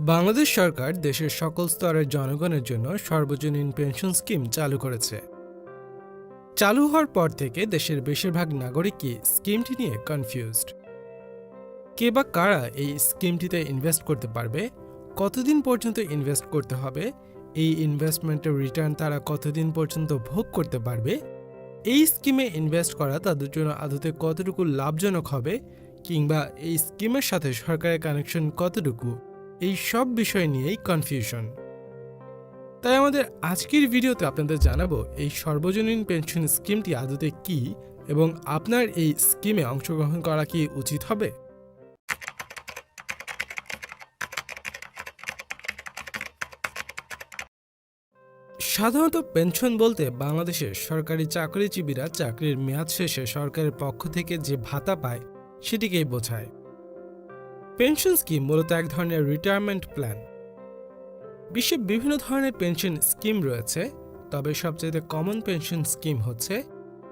বাংলাদেশ সরকার দেশের সকল স্তরের জনগণের জন্য সর্বজনীন পেনশন স্কিম চালু করেছে। চালু হওয়ার পর থেকে দেশের বেশিরভাগ নাগরিকই স্কিমটি নিয়ে কনফিউজড কে বা কারা এই স্কিমটিতে ইনভেস্ট করতে পারবে, কতদিন পর্যন্ত ইনভেস্ট করতে হবে, এই ইনভেস্টমেন্টের রিটার্ন তারা কতদিন পর্যন্ত ভোগ করতে পারবে, এই স্কিমে ইনভেস্ট করা তাদের জন্য আদতে কতটুকু লাভজনক হবে, কিংবা এই স্কিমের সাথে সরকারের কানেকশন কতটুকু? এই সব বিষয় নিয়েই কনফিউশন তাই আমাদের আজকের ভিডিওতে আপনাদের জানাব এই সর্বজনীন পেনশন স্কিমটি আদতে কি এবং আপনার এই স্কিমে অংশগ্রহণ করা কি উচিত হবে? সাধারণত পেনশন বলতে বাংলাদেশের সরকারি চাকরিজীবীরা চাকরির মেয়াদ শেষে সরকারের পক্ষ থেকে যে ভাতা পায়, সেটিকেই বোঝায়। পেনশন স্কিম মূলত এক ধরনের রিটায়ারমেন্ট প্ল্যান বিশ্বে বিভিন্ন ধরনের পেনশন স্কিম রয়েছে, তবে সবচেয়ে কমন পেনশন স্কিম হচ্ছে,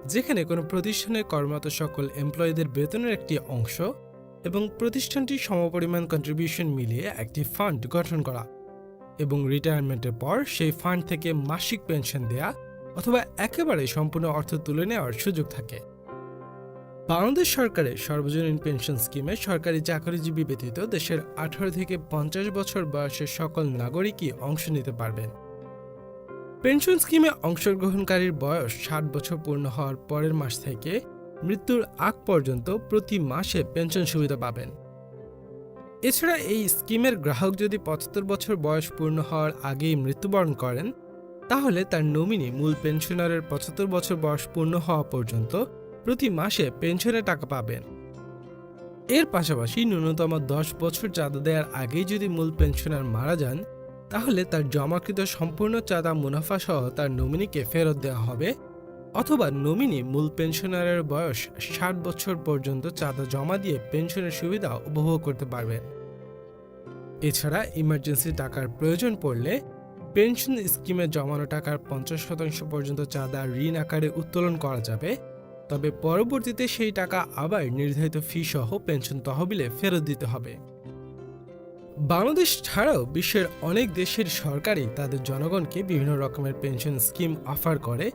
যেখানে কোনো প্রতিষ্ঠানে কর্মরত সকল এমপ্লয়ীদের বেতনের একটি অংশ এবং প্রতিষ্ঠানটির সমপরিমাণ কন্ট্রিবিউশন মিলিয়ে একটি ফান্ড গঠন করা এবং রিটায়ারমেন্টের পর সেই ফান্ড থেকে মাসিক পেনশন দেয়া অথবা একেবারে সম্পূর্ণ অর্থ তুলে নেওয়ার সুযোগ থাকে। বাংলাদেশ সরকারের সর্বজনীন পেনশন স্কিমে সরকারি চাকরিজীবী ব্যতীত দেশের আঠারো থেকে পঞ্চাশ বছর বয়সের সকল নাগরিকই অংশ নিতে পারবেন। পেনশন স্কিমে অংশগ্রহণকারীর বয়স ষাট বছর পূর্ণ হওয়ার পরের মাস থেকে মৃত্যুর আগ পর্যন্ত প্রতি মাসে পেনশন সুবিধা পাবেন। এছাড়া এই স্কিমের গ্রাহক যদি পঁচাত্তর বছর বয়স পূর্ণ হওয়ার আগেই মৃত্যুবরণ করেন, তাহলে তার নমিনি মূল পেনশনারের পঁচাত্তর বছর বয়স পূর্ণ হওয়া পর্যন্ত প্রতি মাসে পেনশনের টাকা পাবেন। এর পাশাপাশি ন্যূনতম দশ বছর চাঁদা দেওয়ার আগেই যদি মূল পেনশনার মারা যান, তাহলে তার জমাকৃত সম্পূর্ণ চাঁদা মুনাফা সহ তার নমিনিকে ফেরত দেওয়া হবে অথবা নমিনি মূল পেনশনারের বয়স ষাট বছর পর্যন্ত চাঁদা জমা দিয়ে পেনশনের সুবিধা উপভোগ করতে পারবেন। এছাড়া ইমার্জেন্সি টাকার প্রয়োজন পড়লে পেনশন স্কিমে জমানো টাকার পঞ্চাশ শতাংশ পর্যন্ত চাঁদা ঋণ আকারে উত্তোলন করা যাবে তবে পরবর্তীতে সেই টাকা আবার নির্ধারিত ফি সহ পেনশন তহবিলে ফেরত দিতে হবে। বাংলাদেশ ছাড়াও বিশ্বের অনেক দেশের সরকারই তাদের জনগণকে বিভিন্ন রকমের পেনশন স্কিম অফার করে,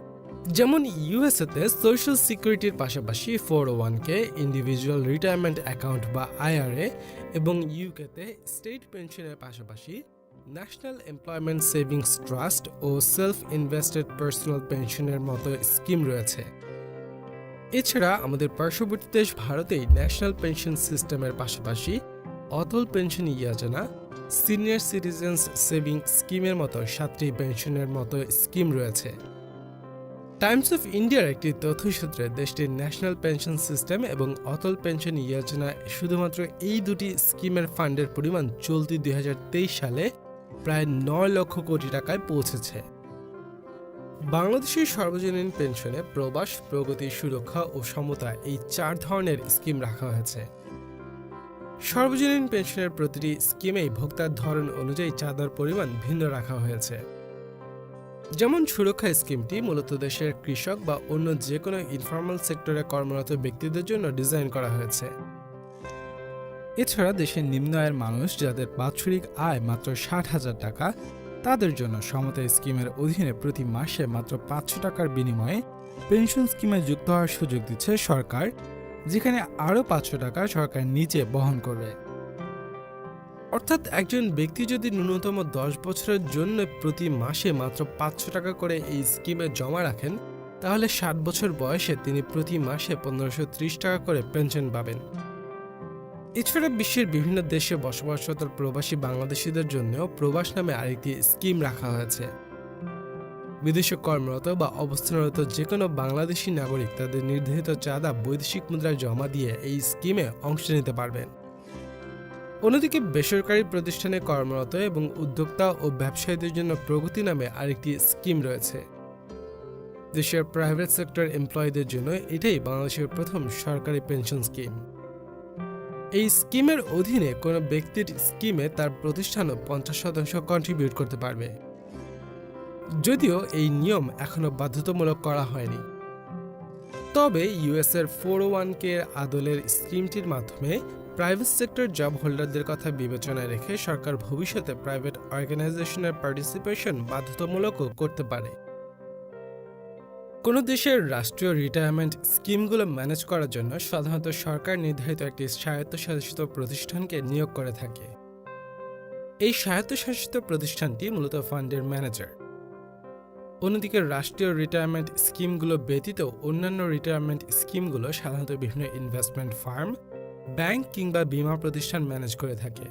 যেমন ইউএসএতে সোশ্যাল সিকিউরিটির পাশাপাশি four one k individual retirement account বা আইআরএ এবং ইউকেতে স্টেট পেনশনের পাশাপাশি ন্যাশনাল এমপ্লয়মেন্ট সেভিংস ট্রাস্ট ও সেলফ ইনভেস্টেড পার্সোনাল পেনশনের মতো স্কিম রয়েছে। এছাড়া আমাদের পার্শ্ববর্তী দেশ ভারতে ন্যাশনাল পেনশন সিস্টেমের পাশাপাশি Atal pension Yojana senior citizens saving স্কিমের মতো সাতটি পেনশনের মতো স্কিম রয়েছে। টাইমস অফ ইন্ডিয়ার একটি তথ্যসূত্রে দেশটির ন্যাশনাল পেনশন সিস্টেম এবং অটল পেনশন যোজনা শুধুমাত্র এই দুটি স্কিমের ফান্ডের পরিমাণ চলতি দুই হাজার তেইশ সালে প্রায় নয় লক্ষ কোটি টাকায় পৌঁছেছে। বাংলাদেশের সর্বজনীন পেনশনে প্রবাস, প্রগতি, সুরক্ষা ও সমতা এই চার ধরনের স্কিম রাখা হয়েছে। সর্বজনীন পেনশনের প্রতিটি স্কিমেই ভোক্তার ধরন অনুযায়ী চাঁদার পরিমাণ ভিন্ন রাখা হয়েছে। যেমন সুরক্ষা স্কিমটি মূলত দেশের কৃষক বা অন্য যে কোনো ইনফর্মাল সেক্টরে কর্মরত ব্যক্তিদের জন্য ডিজাইন করা হয়েছে। এছাড়া দেশের নিম্ন আয়ের মানুষ যাদের বাৎসরিক আয় মাত্র ষাট হাজার টাকা তাদের জন্য সমতা স্কিমের অধীনে প্রতি মাসে মাত্র পাঁচশো টাকার বিনিময়ে পেনশন স্কিমে যুক্ত হওয়ার সুযোগ দিচ্ছে সরকার, যেখানে আরও পাঁচশো টাকা সরকার নিচে বহন করবে। অর্থাৎ একজন ব্যক্তি যদি ন্যূনতম দশ বছরের জন্য প্রতি মাসে মাত্র পাঁচশো টাকা করে এই স্কিমে জমা রাখেন, তাহলে ষাট বছর বয়সে তিনি প্রতি মাসে পনেরোশো টাকা করে পেনশন পাবেন। এছাড়া বিশ্বের বিভিন্ন দেশে বসবাসরত প্রবাসী বাংলাদেশিদের জন্যও প্রবাস নামে আরেকটি স্কিম রাখা হয়েছে। বিদেশে কর্মরত বা অবস্থানরত যে কোনো বাংলাদেশি নাগরিক তাদের নির্ধারিত চাঁদা বৈদেশিক মুদ্রায় জমা দিয়ে এই স্কিমে অংশ নিতে পারবেন। অন্যদিকে বেসরকারি প্রতিষ্ঠানে কর্মরত এবং উদ্যোক্তা ও ব্যবসায়ীদের জন্য প্রগতি নামে আরেকটি স্কিম রয়েছে। দেশের প্রাইভেট সেক্টর এমপ্লয়ীদের জন্য এটাই বাংলাদেশের প্রথম সরকারি পেনশন স্কিম। এই স্কিমের অধীনে কোনো ব্যক্তির স্কিমে তার প্রতিষ্ঠানও পঞ্চাশ শতাংশ কন্ট্রিবিউট করতে পারবে। যদিও এই নিয়ম এখনও বাধ্যতামূলক করা হয়নি। তবে ইউএসের ফোর ওয়ান কে আদলের স্কিমটির মাধ্যমে প্রাইভেট সেক্টর জব হোল্ডারদের কথা বিবেচনায় রেখে সরকার ভবিষ্যতে প্রাইভেট অর্গানাইজেশনের পার্টিসিপেশন বাধ্যতামূলকও করতে পারে। কোনো দেশের রাষ্ট্রীয় রিটায়ারমেন্ট স্কিমগুলো ম্যানেজ করার জন্য সাধারণত সরকার নির্ধারিত একটি স্বায়ত্তশাসিত প্রতিষ্ঠানকে নিয়োগ করে থাকে। এই স্বায়ত্তশাসিত প্রতিষ্ঠানটি মূলত ফান্ডের ম্যানেজার অন্যদিকে রাষ্ট্রীয় রিটায়ারমেন্ট স্কিমগুলো ব্যতীত অন্যান্য রিটায়ারমেন্ট স্কিমগুলো সাধারণত বিভিন্ন ইনভেস্টমেন্ট ফার্ম ব্যাংক কিংবা বীমা প্রতিষ্ঠান ম্যানেজ করে থাকে।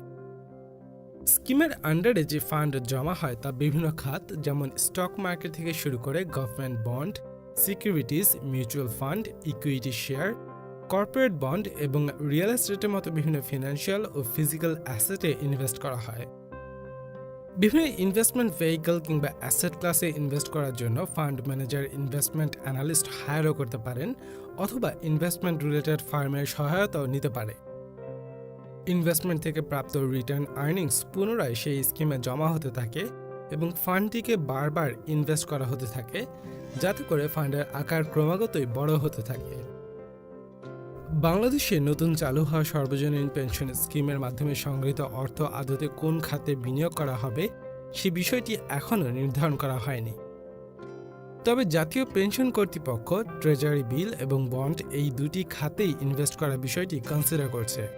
স্কিমের আন্ডারে যে ফান্ড জমা হয় তা বিভিন্ন খাত, যেমন স্টক মার্কেট থেকে শুরু করে government bond securities mutual fund, equity share, corporate bond এবং রিয়েল এস্টেটের মতো বিভিন্ন ফিনান্সিয়াল ও ফিজিক্যাল অ্যাসেটে ইনভেস্ট করা হয়। বিভিন্ন ইনভেস্টমেন্ট ভেহিকল কিংবা অ্যাসেট ক্লাসে ইনভেস্ট করার জন্য ফান্ড ম্যানেজার, ইনভেস্টমেন্ট অ্যানালিস্ট হায়ারও করতে পারেন অথবা ইনভেস্টমেন্ট রিলেটেড ফার্মের সহায়তাও নিতে পারে। ইনভেস্টমেন্ট থেকে প্রাপ্ত রিটার্ন আর্নিংস পুনরায় সেই স্কিমে জমা হতে থাকে এবং ফান্ডটিকে বারবার ইনভেস্ট করা হতে থাকে যাতে করে ফান্ডের আকার ক্রমাগতই বড় হতে থাকে। বাংলাদেশে নতুন চালু হওয়া সর্বজনীন পেনশন স্কিমের মাধ্যমে সংগৃহীত অর্থ আদতে কোন খাতে বিনিয়োগ করা হবে, সে বিষয়টি এখনও নির্ধারণ করা হয়নি। তবে জাতীয় পেনশন কর্তৃপক্ষ, ট্রেজারি বিল এবং বন্ড এই দুটি খাতেই ইনভেস্ট করার বিষয়টি কনসিডার করছে।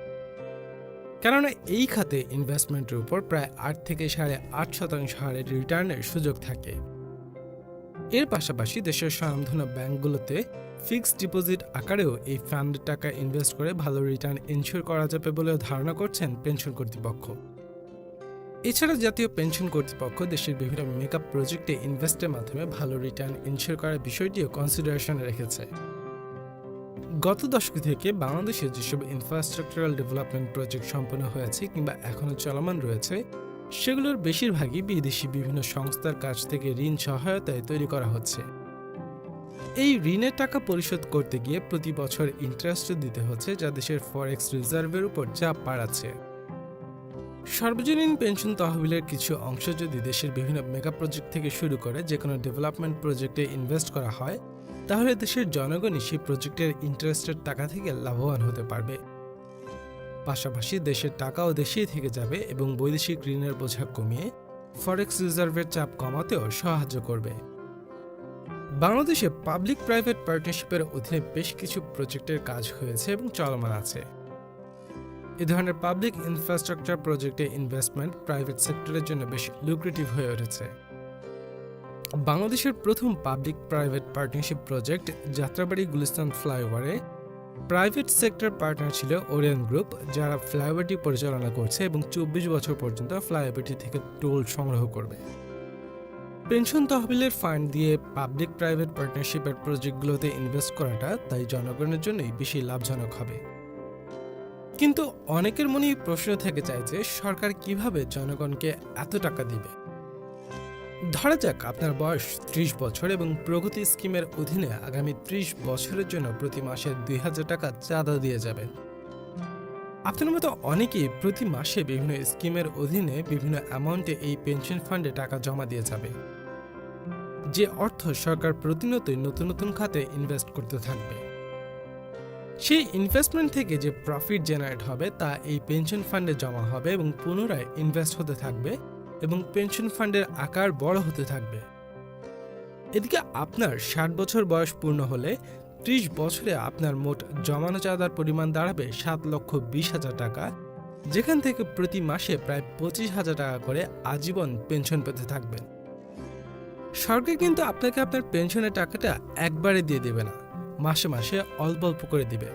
কেননা এই খাতে ইনভেস্টমেন্টের উপর প্রায় আট থেকে সাড়ে আট শতাংশ হারের রিটার্নের সুযোগ থাকে। এর পাশাপাশি দেশের স্বনামধন্য ব্যাংকগুলোতে ফিক্সড ডিপোজিট আকারেও এই ফান্ড টাকা ইনভেস্ট করে ভালো রিটার্ন এনশিওর করা যাবে বলেও ধারণা করছেন পেনশন কর্তৃপক্ষ। এছাড়া জাতীয় পেনশন কর্তৃপক্ষ দেশের বিভিন্ন মেকআপ প্রজেক্টে ইনভেস্টের মাধ্যমে ভালো রিটার্ন এনশিওর করার বিষয়টিও কনসিডারেশনে রেখেছে। গত দশক থেকে বাংলাদেশে যেসব ইনফ্রাস্ট্রাকচারাল ডেভেলপমেন্ট প্রজেক্ট সম্পন্ন হয়েছে কিংবা এখনও চলমান রয়েছে সেগুলোর বেশিরভাগই বিদেশি বিভিন্ন সংস্থার কাছ থেকে ঋণ সহায়তায় তৈরি করা হচ্ছে। এই ঋণের টাকা পরিশোধ করতে গিয়ে প্রতি বছর ইন্টারেস্ট দিতে হচ্ছে যা দেশের ফরেক্স রিজার্ভের উপর চাপ বাড়াচ্ছে। সর্বজনীন পেনশন তহবিলের কিছু অংশ যদি দেশের বিভিন্ন মেগা প্রজেক্ট থেকে শুরু করে যে কোনো ডেভেলপমেন্ট প্রজেক্টে ইনভেস্ট করা হয়, তাহলে দেশের জনগণই সেই প্রজেক্টের ইন্টারেস্টের টাকা থেকে লাভবান হতে পারবে। পাশাপাশি দেশের টাকাও দেশেই থেকে যাবে এবং বৈদেশিক ঋণের বোঝা কমিয়ে ফরেক্স রিজার্ভের চাপ কমাতেও সাহায্য করবে। বাংলাদেশে পাবলিক প্রাইভেট পার্টনারশিপের অধীনে বেশ কিছু প্রজেক্টের কাজ হয়েছে এবং চলমান আছে। এ ধরনের পাবলিক ইনফ্রাস্ট্রাকচার প্রজেক্টে ইনভেস্টমেন্ট প্রাইভেট সেক্টরের জন্য বেশ লুক্রেটিভ হয়ে উঠেছে। বাংলাদেশের প্রথম public private partnership project Jatrabari Gulistan ফ্লাইওভারে private sector partner ছিল ওরিয়ন গ্রুপ, যারা ফ্লাইওভারটি পরিচালনা করছে এবং চব্বিশ বছর পর্যন্ত ফ্লাইওভারটি থেকে টোল সংগ্রহ করবে। পেনশন তহবিলের ফান্ড দিয়ে পাবলিক প্রাইভেট পার্টনারশিপের প্রজেক্টগুলোতে ইনভেস্ট করাটা তাই জনগণের জন্যই বেশি লাভজনক হবে। কিন্তু অনেকের মনেই প্রশ্ন থেকে যায় যে সরকার কীভাবে জনগণকে এত টাকা দিবে? ধরা যাক আপনার বয়স ত্রিশ বছর এবং প্রগতি স্কিমের অধীনে আগামী ত্রিশ বছরের জন্য প্রতি মাসে দুই হাজার টাকা চাঁদা দিয়ে যাবেন। আপনার মতো অনেকেই প্রতি মাসে বিভিন্ন স্কিমের অধীনে বিভিন্ন অ্যামাউন্টে এই পেনশন ফান্ডে টাকা জমা দিয়ে যাবে। যে অর্থ সরকার প্রতিনিয়তই নতুন নতুন খাতে ইনভেস্ট করতে থাকবে। সেই ইনভেস্টমেন্ট থেকে যে প্রফিট জেনারেট হবে তা এই পেনশন ফান্ডে জমা হবে এবং পুনরায় ইনভেস্ট হতে থাকবে এবং পেনশন ফান্ডের আকার বড় হতে থাকবে। এদিকে আপনার ষাট বছর বয়স পূর্ণ হলে ত্রিশ বছরে আপনার মোট জমানো চাঁদার পরিমাণ দাঁড়াবে সাত লক্ষ বিশ হাজার টাকা। যেখান থেকে প্রতি মাসে প্রায় পঁচিশ হাজার টাকা করে আজীবন পেনশন পেতে থাকবেন। সরকার কিন্তু আপনাকে আপনার পেনশনের টাকাটা একবারে দিয়ে দেবে না, মাসে মাসে অল্প অল্প করে দিবে।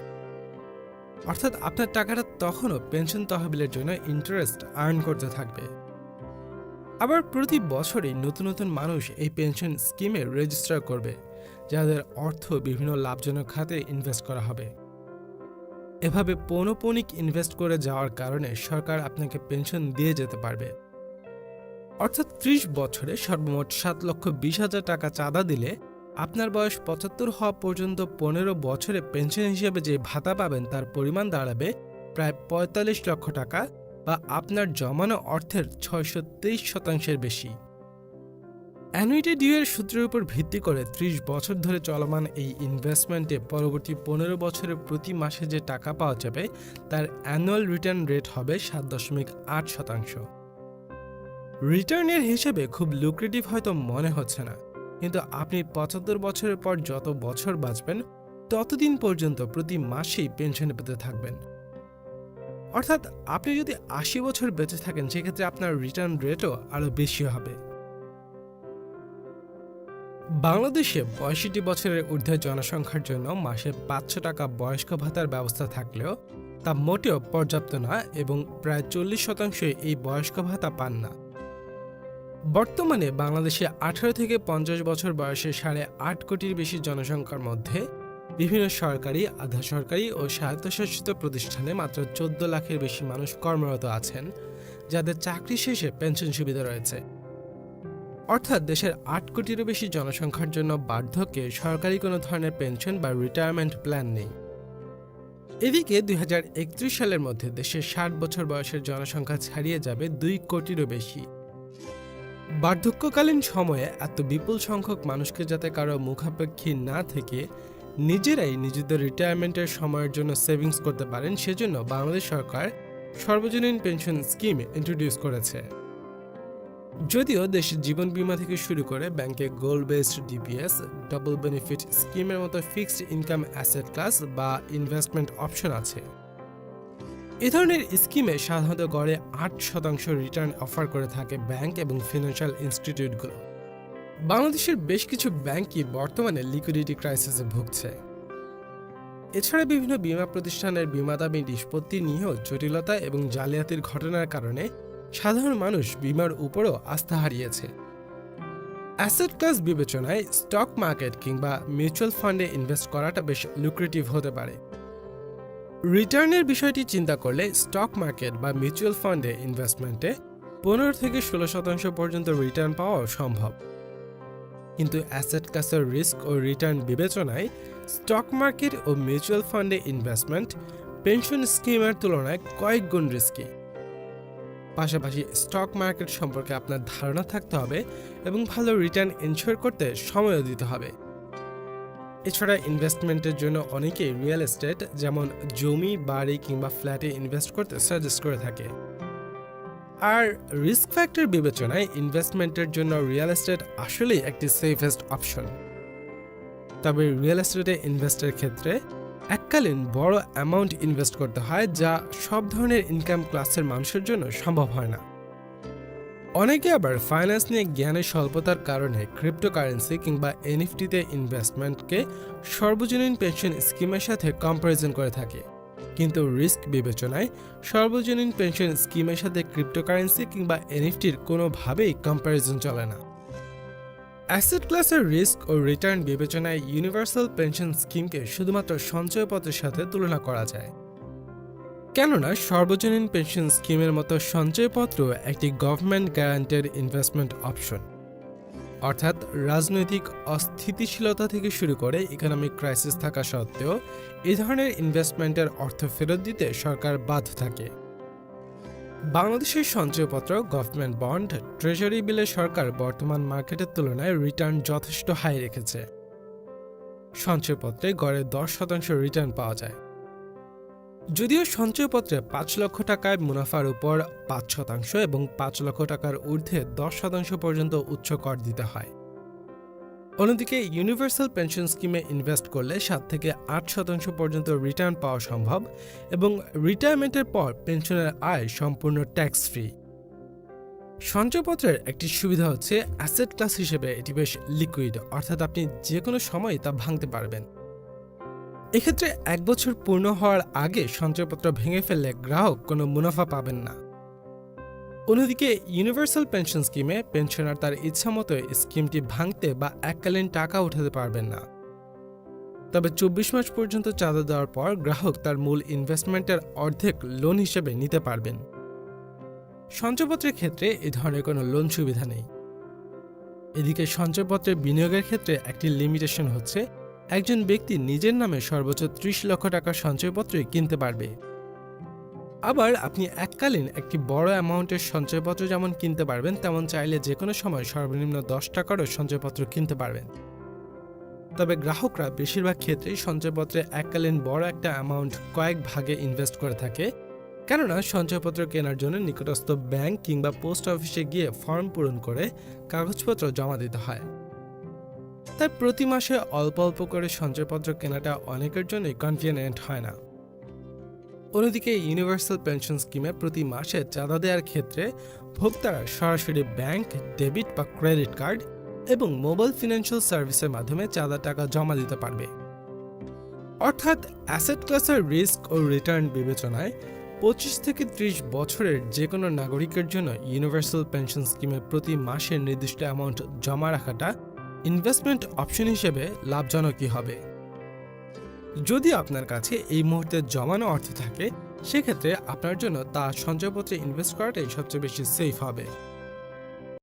অর্থাৎ আপনার টাকাটা তখনও পেনশন তহবিলের জন্য ইন্টারেস্ট আর্ন করতে থাকবে। আবার প্রতি বছরই নতুন নতুন মানুষ এই পেনশন স্কিমে রেজিস্টার করবে, যাদের অর্থ বিভিন্ন লাভজনক খাতে ইনভেস্ট করা হবে। এভাবে পৌনপৌনিক ইনভেস্ট করে যাওয়ার কারণে সরকার আপনাকে পেনশন দিয়ে যেতে পারবে। অর্থাৎ ত্রিশ বছরে সর্বমোট সাত লক্ষ বিশ হাজার টাকা চাঁদা দিলে আপনার বয়স পঁচাত্তর হওয়া পর্যন্ত পনেরো বছরে পেনশন হিসেবে যে ভাতা পাবেন তার পরিমাণ দাঁড়াবে প্রায় পঁয়তাল্লিশ লক্ষ টাকা বা আপনার জমানো অর্থের ছয়শো তেইশ শতাংশের বেশি। অ্যানুইটি ডিউয়ের সূত্রের উপর ভিত্তি করে ত্রিশ বছর ধরে চলমান এই ইনভেস্টমেন্টে পরবর্তী পনেরো বছরে প্রতি মাসে যে টাকা পাওয়া যাবে, তার অ্যানুয়াল রিটার্ন রেট হবে সাত দশমিক আট শতাংশ। রিটার্নের হিসেবে খুব লুক্রেটিভ হয়তো মনে হচ্ছে না, কিন্তু আপনি পঁচাত্তর বছরের পর যত বছর বাঁচবেন, ততদিন পর্যন্ত প্রতি মাসেই পেনশন পেতে থাকবেন। অর্থাৎ আপনি যদি আশি বছর বেঁচে থাকেন, সেক্ষেত্রে আপনার রিটার্ন রেটও আরও বেশি হবে। বাংলাদেশে পঁয়ষট্টি বছরের ঊর্ধ্বে জনসংখ্যার জন্য মাসে পাঁচশো টাকা বয়স্ক ভাতার ব্যবস্থা থাকলেও তা মোটেও পর্যাপ্ত না এবং প্রায় চল্লিশ শতাংশই এই বয়স্ক ভাতা পান না। বর্তমানে বাংলাদেশে আঠারো থেকে পঞ্চাশ বছর বয়সে সাড়ে আট কোটির বেশি জনসংখ্যার মধ্যে বিভিন্ন সরকারি আধা সরকারি ও স্বায়ত্তশাসিত প্রতিষ্ঠানে মাত্র চোদ্দ লাখের বেশি মানুষ কর্মরত আছেন, যাদের চাকরি শেষে পেনশন সুবিধা রয়েছে। অর্থাৎ দেশের আট কোটিরও বেশি জনসংখ্যার জন্য বার্ধক্যে সরকারি কোনো ধরনের পেনশন বা রিটায়ারমেন্ট প্ল্যান নেই। এদিকে দুই হাজার একত্রিশ সালের মধ্যে দেশের ষাট বছর বয়সের জনসংখ্যা ছাড়িয়ে যাবে দুই কোটিরও বেশি। বার্ধক্যকালীন সময়ে এত বিপুল সংখ্যক মানুষকে যাতে কারও মুখাপেক্ষী না থেকে নিজেরাই নিজেদের রিটায়ারমেন্টের সময়ের জন্য সেভিংস করতে পারেন, সেজন্য বাংলাদেশ সরকার সর্বজনীন পেনশন স্কিম ইন্ট্রোডিউস করেছে। যদিও দেশের জীবন বীমা থেকে শুরু করে ব্যাংকে goal based DPS double benefit স্কিমের মতো ফিক্সড ইনকাম অ্যাসেট ক্লাস বা ইনভেস্টমেন্ট অপশন আছে। এ ধরনের স্কিমে সাধারণত গড়ে আট শতাংশ রিটার্ন অফার করে থাকে ব্যাংক এবং ফিনান্সিয়াল ইনস্টিটিউটগুলো বাংলাদেশের বেশ কিছু ব্যাংকই বর্তমানে লিকুইডিটি ক্রাইসিসে ভুগছে। এছাড়া বিভিন্ন বীমা প্রতিষ্ঠানের বীমা দাবি নিষ্পত্তি নিয়েও জটিলতা এবং জালিয়াতির ঘটনার কারণে সাধারণ মানুষ বিমার উপরও আস্থা হারিয়েছে। অ্যাসেট ক্লাস বিবেচনায় স্টক মার্কেট কিংবা মিউচুয়াল ফান্ডে ইনভেস্ট করাটা বেশ লুক্রেটিভ হতে পারে। রিটার্নের বিষয়টি চিন্তা করলে স্টক মার্কেট বা মিউচুয়াল ফান্ডে ইনভেস্টমেন্টে পনেরো থেকে ষোলো শতাংশ পর্যন্ত রিটার্ন পাওয়াও সম্ভব। কিন্তু অ্যাসেট ক্লাসের রিস্ক ও রিটার্ন বিবেচনায় স্টক মার্কেট ও মিউচুয়াল ফান্ডে ইনভেস্টমেন্ট, পেনশন স্কিমের তুলনায় কয়েক গুণ রিস্কি পাশাপাশি স্টক মার্কেট সম্পর্কে আপনার ধারণা থাকতে হবে এবং ভালো রিটার্ন এনশোর করতে সময়ও দিতে হবে। এছাড়া ইনভেস্টমেন্টের জন্য অনেকেই রিয়েল এস্টেট, যেমন জমি, বাড়ি কিংবা ফ্ল্যাটে ইনভেস্ট করতে সাজেস্ট করে থাকে। আর রিস্ক ফ্যাক্টর বিবেচনায় ইনভেস্টমেন্টের জন্য রিয়েল এস্টেট আসলেই একটি সেফেস্ট অপশন তবে রিয়েল এস্টেটে ইনভেস্টের ক্ষেত্রে এককালীন বড় অ্যামাউন্ট ইনভেস্ট করতে হয় যা সব ধরনের ইনকাম ক্লাসের মানুষের জন্য সম্ভব হয় না। অনেকে আবার ফাইন্যান্স নিয়ে জ্ঞানের স্বল্পতার কারণে ক্রিপ্টোকারেন্সি কিংবা এনএফটিতে ইনভেস্টমেন্টকে সর্বজনীন পেনশন স্কিমের সাথে কম্পারিজন করে থাকে। কিন্তু রিস্ক বিবেচনায় সর্বজনীন পেনশন স্কিমের সাথে ক্রিপ্টোকারেন্সি কিংবা এনএফটির কোনোভাবেই কম্প্যারিজন চলে না। অ্যাসেট ক্লাসের রিস্ক ও রিটার্ন বিবেচনায় ইউনিভার্সাল পেনশন স্কিমকে শুধুমাত্র সঞ্চয়পত্রের সাথে তুলনা করা যায়। কেননা সর্বজনীন পেনশন স্কিমের মতো সঞ্চয়পত্র একটি গভর্নমেন্ট গ্যারান্টেড ইনভেস্টমেন্ট অপশন অর্থাৎ রাজনৈতিক অস্থিতিশীলতা থেকে শুরু করে ইকোনমিক ক্রাইসিস থাকা সত্ত্বেও এ ধরনের ইনভেস্টমেন্টের অর্থ ফেরত দিতে সরকার বাধ্য থাকে। বাংলাদেশের সঞ্চয়পত্র গভর্নমেন্ট বন্ড ট্রেজারি বিলে সরকার বর্তমান মার্কেটের তুলনায় রিটার্ন যথেষ্ট হাই রেখেছে। সঞ্চয়পত্রে গড়ে দশ শতাংশ রিটার্ন পাওয়া যায়। যদিও সঞ্চয়পত্রে পাঁচ লক্ষ টাকায় মুনাফার উপর পাঁচ শতাংশ এবং পাঁচ লক্ষ টাকার ঊর্ধ্বে দশ শতাংশ পর্যন্ত উচ্চ কর দিতে হয়। অন্যদিকে ইউনিভার্সাল পেনশন স্কিমে ইনভেস্ট করলে সাত থেকে আট শতাংশ পর্যন্ত রিটার্ন পাওয়া সম্ভব এবং রিটায়ারমেন্টের পর পেনশনের আয় সম্পূর্ণ ট্যাক্স ফ্রি। সঞ্চয়পত্রের একটি সুবিধা হচ্ছে অ্যাসেট ক্লাস হিসেবে এটি বেশ লিকুইড অর্থাৎ আপনি যে কোনো সময় তা ভাঙতে পারবেন। এক্ষেত্রে এক বছর পূর্ণ হওয়ার আগে সঞ্চয়পত্র ভেঙে ফেললে গ্রাহক কোনো মুনাফা পাবেন না। অন্যদিকে ইউনিভার্সাল পেনশন স্কিমে পেনশনার তার ইচ্ছামতো স্কিমটি ভাঙতে বা এককালীন টাকা উঠাতে পারবেন না। তবে চব্বিশ মাস পর্যন্ত চাঁদা দেওয়ার পর গ্রাহক তার মূল ইনভেস্টমেন্টের অর্ধেক লোন হিসেবে নিতে পারবেন। সঞ্চয়পত্রের ক্ষেত্রে এ ধরনের কোনো লোন সুবিধা নেই। এদিকে সঞ্চয়পত্রে বিনিয়োগের ক্ষেত্রে একটি লিমিটেশন হচ্ছে একজন ব্যক্তি নিজের নামে সর্বোচ্চ ত্রিশ লক্ষ টাকার সঞ্চয়পত্রই কিনতে পারবে। আবার আপনি এককালীন একটি বড় অ্যামাউন্টের সঞ্চয়পত্র যেমন কিনতে পারবেন, তেমন চাইলে যে কোনো সময় সর্বনিম্ন দশ টাকারও সঞ্চয়পত্র কিনতে পারবেন। তবে গ্রাহকরা বেশিরভাগ ক্ষেত্রেই সঞ্চয়পত্রে এককালীন বড় একটা অ্যামাউন্ট কয়েক ভাগে ইনভেস্ট করে থাকে। কেননা সঞ্চয়পত্র কেনার জন্য নিকটস্থ ব্যাংক কিংবা পোস্ট অফিসে গিয়ে ফর্ম পূরণ করে কাগজপত্র জমা দিতে হয়। তাই প্রতি মাসে অল্প অল্প করে সঞ্চয়পত্র কেনাটা অনেকের জন্যই কনভিনিয়েন্ট হয় না। অন্যদিকে ইউনিভার্সাল পেনশন স্কিমে প্রতি মাসে চাঁদা দেওয়ার ক্ষেত্রে ভোক্তারা সরাসরি ব্যাংক ডেবিট বা ক্রেডিট কার্ড এবং মোবাইল ফিনান্সিয়াল সার্ভিসের মাধ্যমে চাঁদা টাকা জমা দিতে পারবে। অর্থাৎ অ্যাসেট ক্লাসের রিস্ক ও রিটার্ন বিবেচনায় পঁচিশ থেকে ত্রিশ বছরের যে কোনো নাগরিকের জন্য ইউনিভার্সাল পেনশন স্কিমে প্রতি মাসে নির্দিষ্ট অ্যামাউন্ট জমা রাখাটা ইনভেস্টমেন্ট অপশন হিসেবে লাভজনকই হবে? যদি আপনার কাছে এই মুহূর্তে জমানো অর্থ থাকে, সেক্ষেত্রে আপনার জন্য তা সঞ্চয়পত্রে ইনভেস্ট করাটাই সবচেয়ে বেশি সেফ হবে।